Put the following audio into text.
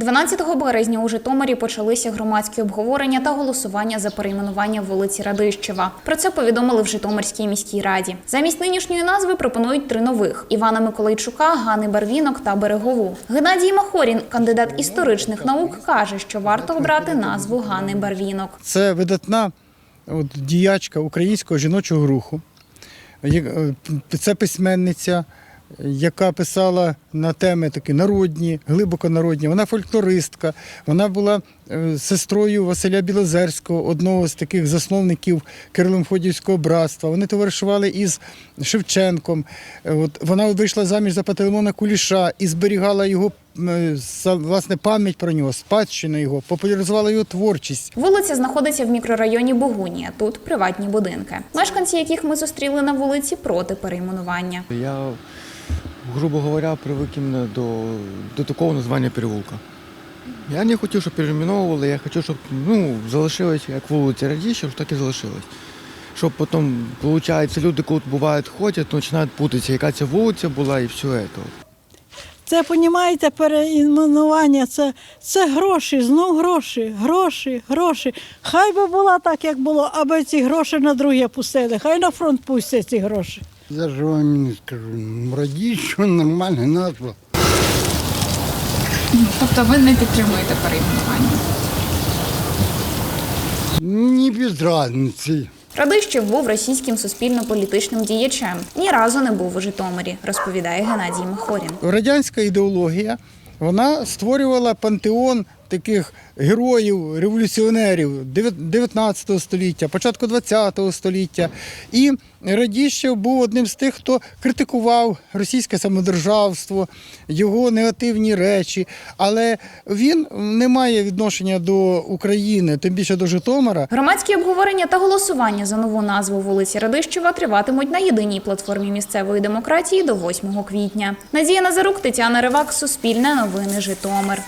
12 березня у Житомирі почалися громадські обговорення та голосування за перейменування вулиці Радищева. Про це повідомили в Житомирській міській раді. Замість нинішньої назви пропонують три нових: Івана Миколайчука, Гани Барвінок та Берегову. Геннадій Махорін, кандидат історичних наук, каже, що варто обрати назву Гани Барвінок. Це видатна діячка українського жіночого руху. Е, Це письменниця, яка писала на теми такі народні, глибоко народні. Вона фольклористка, вона була е, сестрою Василя Білозерського, одного з таких засновників Кирило-Мефодіївського братства. Вони товаришували із Шевченком. Е, От, вона вийшла заміж за Пантелеймона Куліша і зберігала його е, власне пам'ять про нього, спадщину його, популяризувала його творчість. Вулиця знаходиться в мікрорайоні Богунія. Тут приватні будинки. Мешканці, яких ми зустріли на вулиці, проти перейменування. Я, грубо говоря, іменно до, до такого названня переулка. Я не хотів, щоб перейменовували, я хотів, щоб ну, залишилось як вулиця Радіщев, так і залишилось. Щоб потім, виходить, люди, коли бувають ходять, починають путатися, яка це вулиця була і все це. Це, понімаєте, переіменування, це, це гроші, знов гроші, гроші, гроші. Хай би було так, як було, аби ці гроші на друге пустили. Хай на фронт пустять ці гроші. Я ж вам не скажу. Радіщо нормальна назва. Тобто ви не підтримуєте перейменування? Ні без разниці. Радищев був російським суспільно-політичним діячем. Ні разу не був у Житомирі, розповідає Геннадій Махорін. радянська ідеологія вона створювала пантеон таких героїв, революціонерів 19 століття, початку 20 століття. І Радіщев був одним з тих, хто критикував російське самодержавство, його негативні речі. Але він не має відношення до України, тим більше до Житомира. Громадські обговорення та голосування за нову назву вулиці Радищева триватимуть на єдиній платформі місцевої демократії до 8 квітня. Надія Назарук, Тетяна Ривак, Суспільне новини Житомир.